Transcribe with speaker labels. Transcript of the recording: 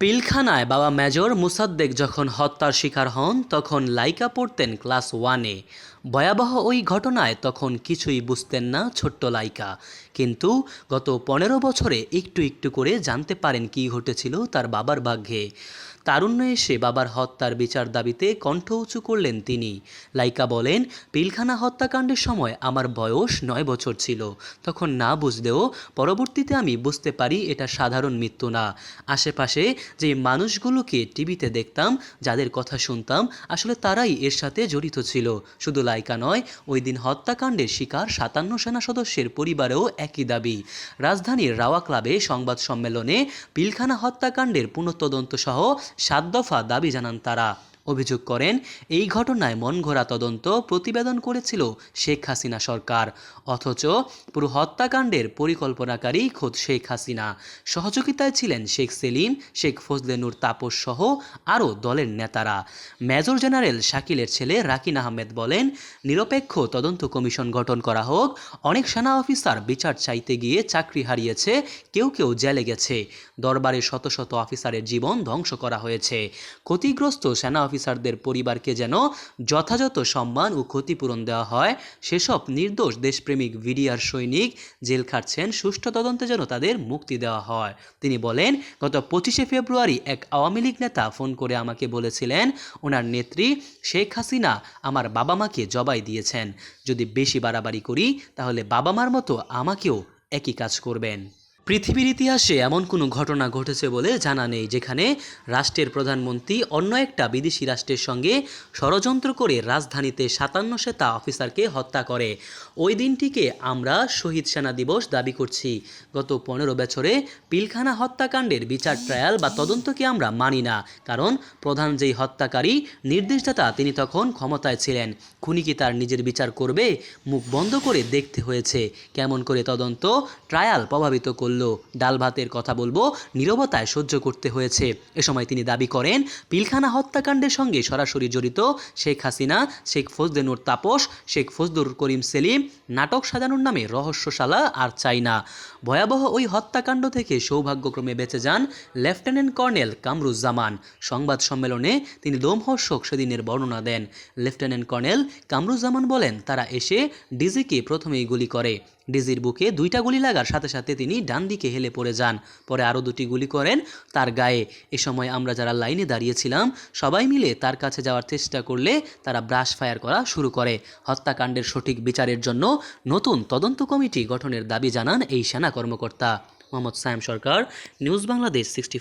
Speaker 1: পিলখানায় বাবা মেজর মুসাদ্দেক যখন হত্যার শিকার হন, তখন লাইকা পড়তেন ক্লাস ওয়ানে। ভয়াবহ ওই ঘটনায় তখন কিছুই বুঝতেন না ছোট্ট লাইকা। কিন্তু গত পনেরো বছরে একটু একটু করে জানতে পারেন কি ঘটেছিল তার বাবার ভাগ্যে। তারুণ্য এসে বাবার হত্যার বিচার দাবিতে কণ্ঠ উঁচু করলেন তিনি। লাইকা বলেন, পিলখানা হত্যাকাণ্ডের সময় আমার বয়স নয় বছর ছিল। তখন না বুঝলেও পরবর্তীতে আমি বুঝতে পারি এটা সাধারণ মৃত্যু না। আশেপাশে যে মানুষগুলোকে টিভিতে দেখতাম, যাদের কথা শুনতাম, আসলে তারাই এর সাথে জড়িত ছিল। শুধু লাইকা নয়, ওই দিন হত্যাকাণ্ডের শিকার সাতান্ন সেনা সদস্যের পরিবারেও একই দাবি। রাজধানীর রাওয়া ক্লাবে সংবাদ সম্মেলনে পিলখানা হত্যাকাণ্ডের পুনঃতদন্ত সহ সাত দফা দাবি জানান তারা। অভিযোগ করেন, এই ঘটনায় মনঘোরা তদন্ত প্রতিবেদন করেছিল শেখ হাসিনা সরকার। অথচ পুরো হত্যাকাণ্ডের পরিকল্পনাকারী খোদ শেখ হাসিনা। সহযোগিতায় ছিলেন শেখ সেলিম, শেখ ফজলেনুর তাপস সহ আরও দলের নেতারা। মেজর জেনারেল শাকিলের ছেলে রাকিন আহমেদ বলেন, নিরপেক্ষ তদন্ত কমিশন গঠন করা হোক, অনেক সেনা অফিসার বিচার চাইতে গিয়ে চাকরি হারিয়েছে, কেউ কেউ জেলে গেছে। দরবারে শত শত অফিসারের জীবন ধ্বংস করা হয়েছে। ক্ষতিগ্রস্ত সেনা অফিসারদের পরিবারকে যেন যথাযথ সম্মান ও ক্ষতিপূরণ দেওয়া হয়, সেসব নির্দোষ দেশপ্রেমিক ভিডিআর সৈনিক জেল খাটছেন, সুষ্ঠু তদন্তে যেন তাদের মুক্তি দেওয়া হয়। তিনি বলেন, গত পঁচিশে ফেব্রুয়ারি এক আওয়ামী লীগ নেতা ফোন করে আমাকে বলেছিলেন, ওনার নেত্রী শেখ হাসিনা আমার বাবা মাকে জবাই দিয়েছেন। যদি বেশি বাড়াবাড়ি করি, তাহলে বাবা মার মতো আমাকেও একই কাজ করবেন। পৃথিবীর ইতিহাসে এমন কোনো ঘটনা ঘটেছে বলে জানা নেই, যেখানে রাষ্ট্রের প্রধানমন্ত্রী অন্য একটা বিদেশি রাষ্ট্রের সঙ্গে ষড়যন্ত্র করে রাজধানীতে সাতান্ন সেতা অফিসারকে হত্যা করে। ওই দিনটিকে আমরা শহীদ সেনা দিবস দাবি করছি। গত পনেরো বছরে পিলখানা হত্যাকাণ্ডের বিচার ট্রায়াল বা তদন্তকে আমরা মানি না, কারণ প্রধান যেই হত্যাকারী, নির্দেশদাতা তিনি তখন ক্ষমতায় ছিলেন। খুনি কি তার নিজের বিচার করবে? মুখ বন্ধ করে দেখতে হয়েছে। কেমন করে তদন্ত, ট্রায়াল প্রভাবিত করল ডাল ভাতের কথা বলব, নীরবতায় সহ্য করতে হয়েছে। এ সময় তিনি দাবি করেন, পিলখানা হত্যাকাণ্ডের সঙ্গে সরাসরি জড়িত শেখ হাসিনা, শেখ ফজদেনুর তাপস, শেখ ফজদুর করিম সেলিম, নাটক সাজানোর নামে রহস্যশালা আর চাই না। ভয়াবহ ওই হত্যাকাণ্ড থেকে সৌভাগ্যক্রমে বেঁচে যান লেফটেন্যান্ট কর্নেল কামরুজ্জামান। সংবাদ সম্মেলনে তিনি লোমহর্ষক সেদিনের বর্ণনা দেন। লেফটেন্যান্ট কর্নেল কামরুজ্জামান বলেন, তারা এসে ডিজিকে প্রথমেই গুলি করে। ডিজির বুকে দুইটা গুলি লাগার সাথে সাথে তিনি ডান দিকে হেলে পড়ে যান। পরে আরও দুটি গুলি করেন তার গায়ে। এ সময় আমরা যারা লাইনে দাঁড়িয়েছিলাম, সবাই মিলে তার কাছে যাওয়ার চেষ্টা করলে তারা ব্রাশ ফায়ার করা শুরু করে। হত্যাকাণ্ডের সঠিক বিচারের জন্য নতুন তদন্ত কমিটি গঠনের দাবি জানান এই সেনা কর্মকর্তা। Mohammad Sayem Sarkar, news Bangladesh sixty